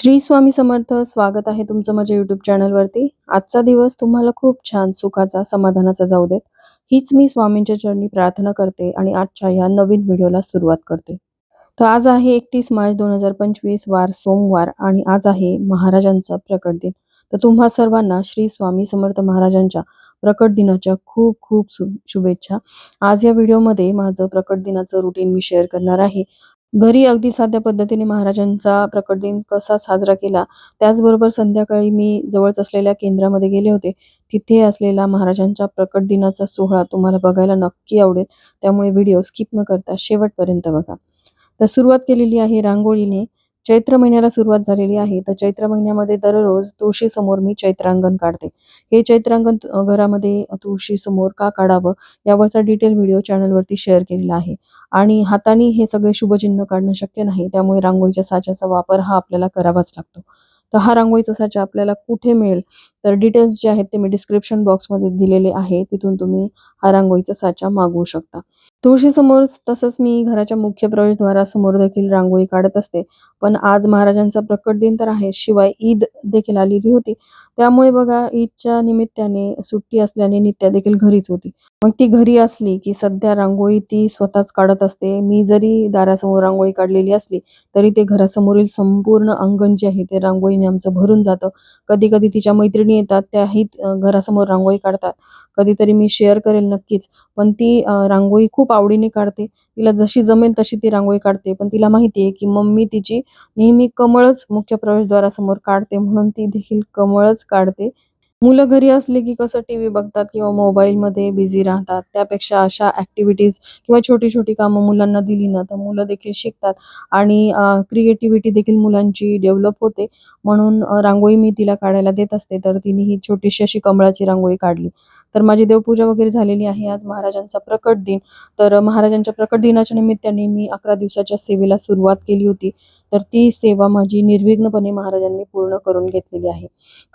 श्री स्वामी समर्थ स्वागत आहे तुमचं माझ्या युट्यूब चॅनलवरती आजचा दिवस तुम्हाला खूप छान सुखाचा समाधानाचा जाऊ देत. हीच मी स्वामींच्या चरणी प्रार्थना करते आणि आजच्या ह्या नवीन व्हिडिओला सुरुवात करते. तर आज आहे एकतीस मार्च दोन हजार पंचवीस वार सोमवार आणि आज आहे महाराजांचा प्रकट दिन. तर तुम्हा सर्वांना श्री स्वामी समर्थ महाराजांच्या प्रकट दिनाच्या खूप खूप शुभेच्छा. आज या व्हिडिओमध्ये माझं प्रकट दिनाचं रुटीन मी शेअर करणार आहे. घरी अगदी साध्या पद्धतीने महाराजांचा प्रकट दिन कसा साजरा केला त्याचबरोबर संध्याकाळी मी जवळच असलेल्या केंद्रामध्ये गेले होते. तिथे असलेला महाराजांच्या प्रकट दिनाचा सोहळा तुम्हाला बघायला नक्की आवडेल. त्यामुळे व्हिडिओ स्किप न करता शेवटपर्यंत बघा. तर सुरुवात केलेली आहे रांगोळीने. चैत्र महिन्याला सुरुवात झालेली आहे. तर चैत्र महिन्यामध्ये दररोज तुळशी समोर मी चैत्रांगण काढते. हे चैत्रांगण घरामध्ये तुळशी समोर का काढावं यावरचा डिटेल व्हिडिओ चॅनलवरती शेअर केलेला आहे. आणि हाताने हे सगळे शुभचिन्ह काढणं शक्य नाही त्यामुळे रांगोळीच्या साच्याचा वापर हा आपल्याला करावाच लागतो. तर हा रांगोळीचा साचा आपल्याला कुठे मिळेल? तर डिटेल्स जे आहेत ते मी डिस्क्रिप्शन बॉक्समध्ये दिलेले आहे. तिथून तुम्ही हा रांगोळीचा साचा मागवू शकता. तुळशीसमोर तसंच मी घराच्या मुख्य प्रवेशद्वारासमोर देखील रांगोळी काढत असते. पण आज महाराजांचा प्रकट दिन तर आहे. शिवाय ईद देखील आलेली होती. त्यामुळे बघा ईदच्या निमित्ताने सुट्टी असल्याने नित्या देखील घरीच होती. मग ती घरी असली की सध्या रांगोळी ती स्वतःच काढत असते. मी जरी दारासमोर रांगोळी काढलेली असली तरी ते घरासमोरील संपूर्ण अंगण जे आहे ते रांगोळीने आमचं भरून जातं. कधी कधी तिच्या मैत्रिणी येतात त्याही घरासमोर रांगोळी काढतात. कधीतरी मी शेअर करेल नक्कीच पण ती रांगोळी खूप आवडीने काढते. तिला जशी जमेल तशी ती रांगोळी काढते. पण तिला माहिती आहे की मम्मी तिची नेहमी कमळच मुख्य प्रवेशद्वारासमोर काढते म्हणून ती देखील कमळच काढते. मुलं घरी असली की कसं टी व्ही बघतात किंवा मोबाईलमध्ये बिझी राहतात. त्यापेक्षा अशा ॲक्टिव्हिटीज किंवा छोटी छोटी कामं मुलांना दिली ना तर मुलं देखील शिकतात. आणि क्रिएटिव्हिटी देखील मुलांची डेव्हलप होते. म्हणून रांगोळी मी तिला काढायला देत असते तर तिने ही छोटीशी अशी कमळाची रांगोळी काढली. तर माझी देवपूजा वगैरे झालेली आहे. आज महाराजांचा प्रकट दिन. तर महाराजांच्या प्रकट दिनाच्या निमित्ताने मी अकरा दिवसाच्या सेवेला सुरुवात केली होती. तर ती सेवा माझी निर्विघ्नपणे महाराजांनी पूर्ण करून घेतलेली आहे.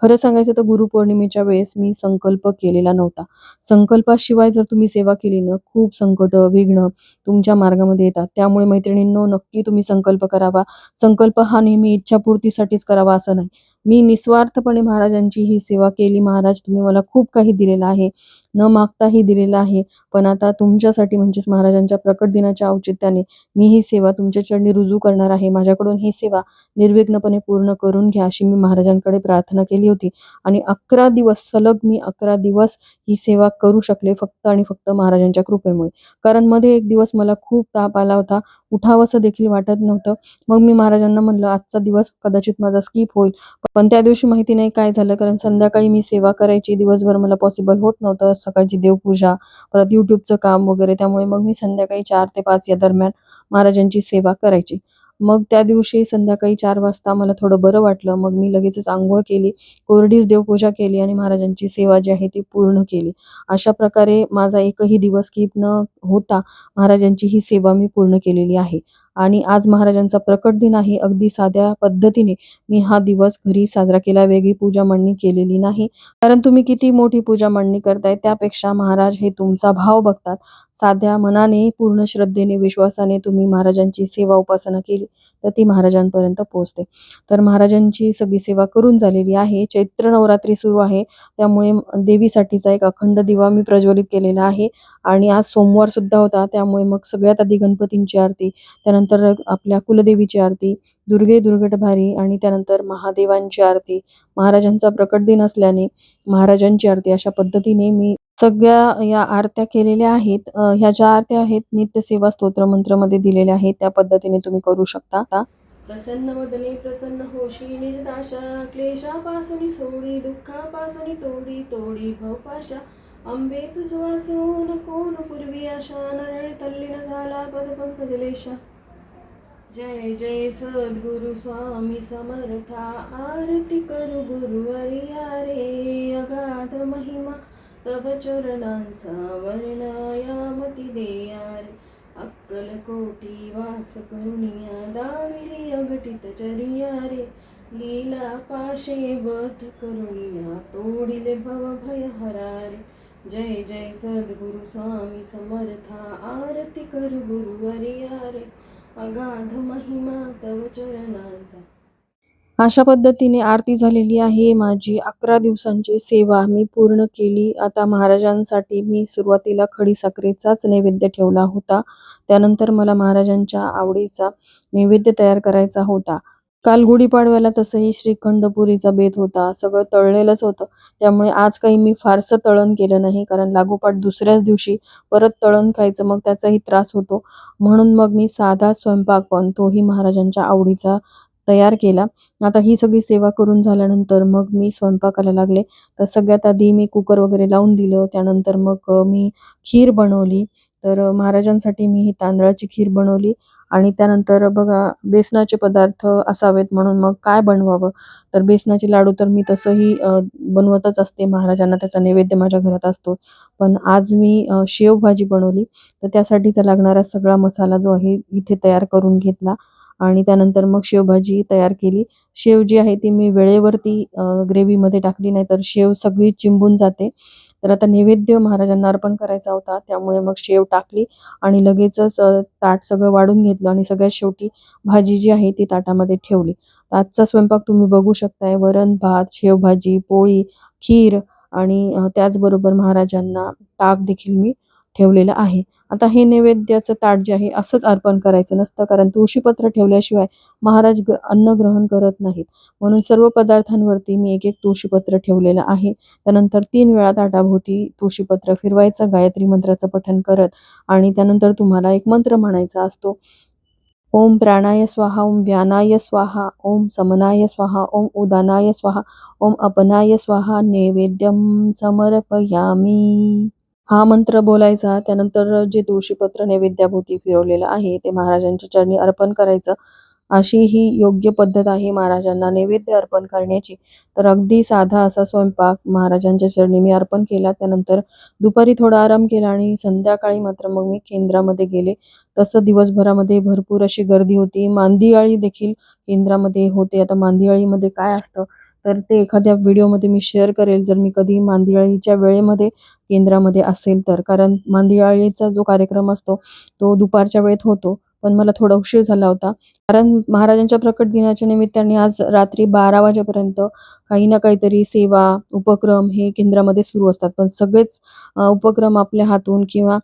खरं सांगायचं तर गुरुपौर्णिमेच्या वेळेस मी संकल्प केलेला नव्हता. संकल्पाशिवाय जर तुम्ही सेवा केली ना खूप संकट विघ्न तुमच्या मार्गामध्ये येतात. त्यामुळे मैत्रिणींनो नक्की तुम्ही संकल्प करावा. संकल्प हा नेहमी इच्छापूर्तीसाठीच करावा असं नाही. मी निस्वार्थपणे महाराजांची ही सेवा केली. महाराज तुम्ही मला खूप काही दिलेलं आहे. न मागताही दिलेलं आहे. पण आता तुमच्यासाठी म्हणजेच महाराजांच्या प्रकट दिनाच्या औचित्याने मी ही सेवा तुमच्या चरणी रुजू करणार आहे. माझ्याकडून ही सेवा निर्विघ्नपणे पूर्ण करून घ्या अशी मी महाराजांकडे प्रार्थना केली होती. आणि अकरा दिवस सलग मी अकरा दिवस ही सेवा करू शकले फक्त आणि फक्त महाराजांच्या कृपेमुळे. कारण मध्ये एक दिवस मला खूप ताप आला होता. उठावंसं देखील वाटत नव्हतं. मग मी महाराजांना म्हणलं आजचा दिवस कदाचित माझा स्किप होईल. पण त्या दिवशी माहिती नाही काय झालं कारण संध्याकाळी मी सेवा करायची. दिवसभर मला पॉसिबल होत नव्हतं. सकाळची देवपूजा परत युट्यूबचं काम वगैरे. त्यामुळे मग मी संध्याकाळी चार ते पाच या दरम्यान महाराजांची सेवा करायची. मग त्या दिवशी संध्याकाळी चार वाजता मला थोडं बरं वाटलं. मग मी लगेचच आंघोळ केली कोरडीच देवपूजा केली आणि महाराजांची सेवा जी आहे ती पूर्ण केली. अशा प्रकारे माझा एकही दिवस स्किप न होता महाराजांची ही सेवा मी पूर्ण केलेली आहे. आणि आज महाराजांचा प्रकट दिन आहे. अगदी साध्या पद्धतीने मी हा दिवस घरी साजरा केला. वेगळी पूजा मांडणी केलेली नाही. कारण तुम्ही किती मोठी पूजा मांडणी करताय त्यापेक्षा महाराज हे तुमचा भाव बघतात. साध्या मनाने पूर्ण श्रद्धेने विश्वासाने तुम्ही महाराजांची सेवा उपासना केली तर ती महाराजांपर्यंत पोहोचते. तर महाराजांची सगळी सेवा करून झालेली आहे. चैत्र नवरात्री सुरू आहे. त्यामुळे देवीसाठीचा एक अखंड दिवा मी प्रज्वलित केलेला आहे. आणि आज सोमवार सुद्धा होता. त्यामुळे मग सगळ्यात आधी गणपतींची आरती त्यानंतर त्यानंतर आपल्या कुलदेवीची आरती दुर्गे दुर्गटभारी आणि त्यानंतर महादेवांची आरती. महाराजांचा प्रकट दिन असल्याने महाराजांची आरती अशा पद्धतीने मी सगळ्या या आरत्या केलेल्या आहेत. ह्या ज्या आरत्या आहेत नित्यसेवा स्तोत्र मंत्रमध्ये दिलेल्या आहेत. त्या पद्धतीने तुम्ही करू शकता. प्रसन्न वदने प्रसन्न होशी निजदाशा क्लेशापासून सोडी दुःखापासून तोडी तोडी भवपाशा. अंबे तुझ वाचून कोण पूर्वी आशा नरळ तल्लीन झाला पद पंकजलेशा जय जय सद्गुरु स्वामी समर्था आरती करू गुरुवारी रे अगाध महिमा तव चरणांचा वर्णयामती देया रे अक्कल कोटी वास करुणिया दाविली अघटित चरिया रे. लीला पाशे बध करुणिया तोडिले भव भय हरारे जय जय सद्गुरु स्वामी समर्था आरती कर गुरुवर्या रे अगाध महिमा तव चरणांचा. अशा पद्धतीने आरती झालेली आहे. माझी अकरा दिवसांची सेवा मी पूर्ण केली. आता महाराजांसाठी मी सुरुवातीला खडीसाखरेचाच नैवेद्य ठेवला होता. त्यानंतर मला महाराजांच्या आवडीचा नैवेद्य तयार करायचा होता. काल गुढीपाडव्याला तसंही श्रीखंड पुरीचा बेत होता. सगळं तळलेलंच होतं. त्यामुळे आज काही मी फारसं तळण केलं नाही कारण लागोपाठ दुसऱ्याच दिवशी परत तळण खायचं मग त्याचाही त्रास होतो. म्हणून मग मी साधा स्वयंपाक पण तोही महाराजांच्या आवडीचा तयार केला. आता ही सगळी सेवा करून झाल्यानंतर मग मी स्वयंपाकाला लागले. तर सगळ्यात आधी मी कुकर वगैरे लावून दिलं. त्यानंतर मग मी खीर बनवली. तर महाराजांसाठी मी ही तांदळाची खीर बनवली. आणि त्यानंतर बघा बेसनाचे पदार्थ असावेत म्हणून मग काय बनवावं? तर बेसनाचे लाडू तर मी तसंही बनवतच असते. महाराजांना त्याचा नैवेद्य माझ्या घरात असतो. पण आज मी शेवभाजी बनवली. तर त्यासाठीचा लागणारा सगळा मसाला जो आहे इथे तयार करून घेतला. आणि त्यानंतर मग शेवभाजी तयार केली. शेव जी आहे ती मी वेळेवरती ग्रेव्हीमध्ये टाकली. नाही तर शेव सगळी चिंबून जाते. तर आता नैवेद्य महाराजांना अर्पण करायचा होता. त्यामुळे मग शेव टाकली आणि लगेचच ताट सगळं वाढून घेतलं आणि सगळ्यात शेवटी भाजी जी आहे ती ताटामध्ये ठेवली. आजचा स्वयंपाक तुम्ही बघू शकताय. वरण भात शेवभाजी पोळी खीर आणि त्याचबरोबर महाराजांना ताक देखील मी ठेवलेलं आहे. आता हे नैवेद्याचं ताट जे आहे असंच अर्पण करायचं नसतं कारण तुळशीपत्र ठेवल्याशिवाय महाराज अन्न ग्रहण करत नाहीत. म्हणून सर्व पदार्थांवरती मी एक एक तुळशीपत्र ठेवलेलं आहे. त्यानंतर तीन वेळा ताटाभोवती तुळशीपत्र फिरवायचं गायत्री मंत्राचं पठण करत आणि त्यानंतर तुम्हाला एक मंत्र म्हणायचा असतो. ओम प्राणाय स्वाहा ओम व्यानाय स्वाहा ओम समनाय स्वाहा ओम उदानाय स्वाहा ओम अपनाय स्वाहा नैवेद्यम समर्पयामी। हा मंत्र बोलायचा. त्यानंतर जे तुळशीपत्र नैवेद्याभोवती फिरवलेलं आहे ते महाराजांच्या चरणी अर्पण करायचं. अशी ही योग्य पद्धत आहे महाराजांना नैवेद्य अर्पण करण्याची. तर अगदी साधा असा स्वयंपाक महाराजांच्या चरणी मी अर्पण केला. त्यानंतर दुपारी थोडा आराम केला आणि संध्याकाळी मात्र मग मी केंद्रामध्ये गेले. तसं दिवसभरामध्ये भरपूर अशी गर्दी होती. मांदियाळी देखील केंद्रामध्ये होते. आता मांदियाळीमध्ये काय असतं? तर ते एखाद्या व्हिडिओमध्ये मी शेअर करेल. जर मी कधी मांदियाळीच्या वेळेमध्ये केंद्रामध्ये असेल तर. कारण मांदियाळीचा जो कार्यक्रम असतो तो दुपारच्या वेळेत होतो. पण मला थोडा उशीर झाला होता. कारण महाराजांच्या प्रकट दिनाच्या निमित्ताने आज रात्री बारा वाजेपर्यंत काही ना काहीतरी सेवा उपक्रम हे केंद्रामध्ये सुरू असतात. पण सगळेच उपक्रम आपल्या हातून किंवा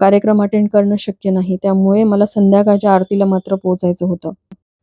कार्यक्रम अटेंड करणं शक्य नाही. त्यामुळे मला संध्याकाळच्या आरतीला मात्र पोहोचायचं होतं.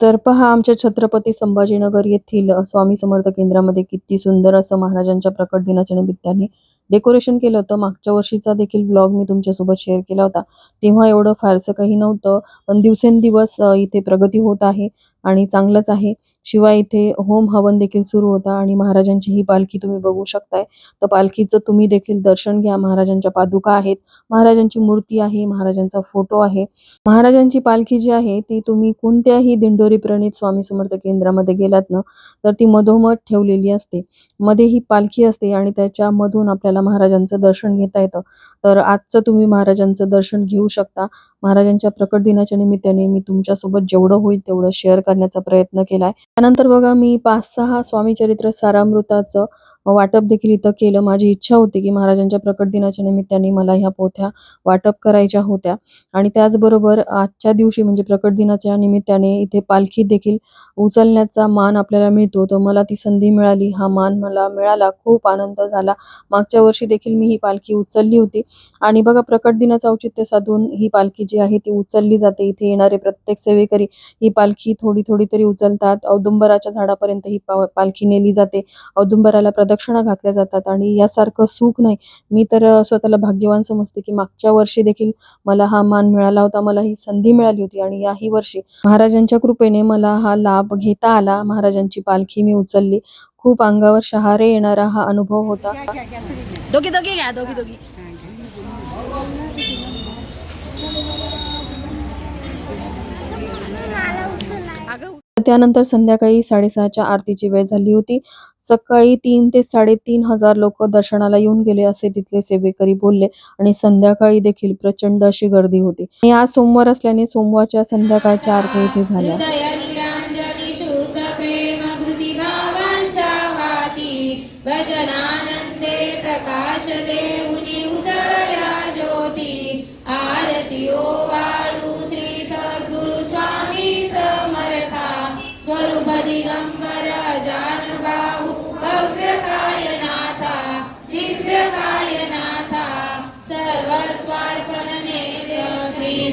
तर पहा आमच्या छत्रपती संभाजीनगर येथील स्वामी समर्थ केंद्रामध्ये किती सुंदर असं महाराजांच्या प्रकट दिनाच्या निमित्ताने डेकोरेशन केलं होतं. मागच्या वर्षीचा देखील ब्लॉग मी तुमच्यासोबत शेअर केला होता. तेव्हा एवढं फारसं काही नव्हतं पण दिवसेंदिवस इथे प्रगती होत आहे. आणि चांगलंच आहे. शिवाय इथे होम हवन देखील सुरू होता आणि महाराजांची ही पालखी तुम्ही बघू शकताय. तर पालखीचं तुम्ही देखील दर्शन घ्या. महाराजांच्या पादुका आहेत. महाराजांची मूर्ती आहे. महाराजांचा फोटो आहे. महाराजांची पालखी जी आहे ती तुम्ही कोणत्याही दिंडोरी प्रणित स्वामी समर्थ केंद्रामध्ये गेलात ना तर ती मधोमध ठेवलेली असते. मध्ये ही पालखी असते आणि त्याच्यामधून आपल्याला महाराजांचं दर्शन घेता येतं. तर आजचं तुम्ही महाराजांचं दर्शन घेऊ शकता. महाराजांच्या प्रकट दिनाच्या निमित्ताने मी तुमच्यासोबत जेवढं होईल तेवढं शेअर करण्याचा प्रयत्न केलाय. त्यानंतर बघा मी पाच सहा स्वामी चरित्र सारामृताचं वाटप देखील इथं केलं. माझी इच्छा होती की महाराजांच्या प्रकट दिनाच्या निमित्ताने मला ह्या पोथ्या वाटप करायच्या होत्या. आणि त्याचबरोबर आजच्या दिवशी म्हणजे प्रकट दिनाच्या निमित्ताने इथे पालखी देखील उचलण्याचा मान आपल्याला मिळतो. तर मला ती संधी मिळाली. हा मान मला मिळाला. खूप आनंद झाला. मागच्या वर्षी देखील मी ही पालखी उचलली होती. आणि बघा प्रकट दिनाचं औचित्य साधून ही पालखी जी आहे ती उचलली जाते. इथे येणारे प्रत्येक सेवेकरी ही पालखी थोडी थोडी तरी उचलतात. औदुंबराच्या झाडापर्यंत ही पा- पालखी नेली जाते. औदुंबराला प्रदक्षिणा घातल्या जातात आणि यासारखं सुख नाही. मी तर स्वतःला भाग्यवान समजते की मागच्या वर्षी देखील मला हा मान मिळाला होता. मला ही संधी मिळाली होती आणि याही वर्षी महाराजांच्या कृपेने मला हा लाभ घेता आला. महाराजांची पालखी मी उचलली. खूप अंगावर शहारे येणारा हा अनुभव होता. दोघी दोघी घ्या दोघी दोघी. त्यानंतर संध्याकाळी साडेसहाच्या आरतीची वेळ झाली होती. सकाळी तीन ते साडेतीन हजार लोक दर्शनाला येऊन गेले असे तिथले सेवेकरी बोलले आणि संध्याकाळी देखील प्रचंड अशी गर्दी होती. आणि आज सोमवार असल्याने सोमवारच्या संध्याकाळच्या आरती इथे झाल्या. भजनानंदे प्रकाश देऊनी होती आरती ओ वाळू श्री सद्गुरु स्वामी समर्था स्वरूप दिगंबर जानुबाहू भव्य नाथा दिव्यकाय नाथा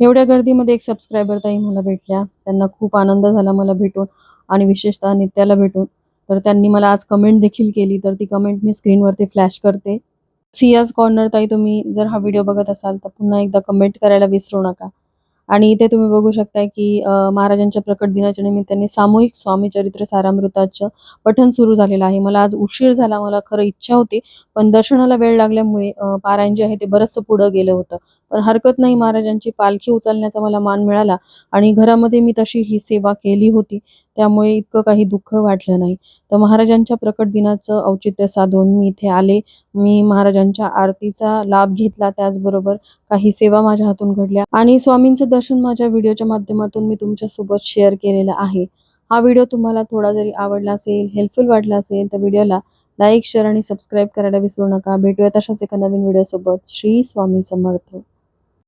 एवढ्या गर्दीमध्ये एक सबस्क्रायबर ताई मला भेटल्या. त्यांना खूप आनंद झाला मला भेटून आणि विशेषतः नित्याला भेटून. तर त्यांनी मला आज कमेंट देखील केली. तर ती कमेंट मी स्क्रीनवरती फ्लॅश करते. सियाज कॉर्नर ताई तुम्ही जर हा व्हिडिओ बघत असाल तर पुन्हा एकदा कमेंट करायला विसरू नका. आणि इथे तुम्ही बघू शकताय की महाराजांच्या प्रकट दिनाच्या निमित्ताने सामूहिक स्वामी चरित्र सारामृताचं पठण सुरू झालेलं आहे. मला आज उशीर झाला मला खरं इच्छा होती पण दर्शनाला वेळ लागल्यामुळे पारायण जे आहे ते बरंचसं पुढं गेलं होतं. पण हरकत नाही महाराजांची पालखी उचलण्याचा मला मान मिळाला आणि घरामध्ये मी तशी ही सेवा केली होती. त्यामुळे इतकं काही दुःख वाटलं नाही. तर महाराजांच्या प्रकट दिनाचं औचित्य साधून मी इथे आले. मी महाराजांच्या आरतीचा लाभ घेतला. त्याचबरोबर काही सेवा माझ्या हातून घडल्या. आणि स्वामींचं मार्गदर्शन माझ्या व्हिडिओच्या माध्यमातून मी तुमच्यासोबत शेअर केलेला आहे. हा व्हिडिओ तुम्हाला थोडा जरी आवडला असेल हेल्पफुल वाटला असेल तर व्हिडिओला लाईक शेअर आणि सबस्क्राईब करायला विसरू नका. भेटूया तशाच एका नवीन व्हिडिओसोबत. श्री स्वामी समर्थ.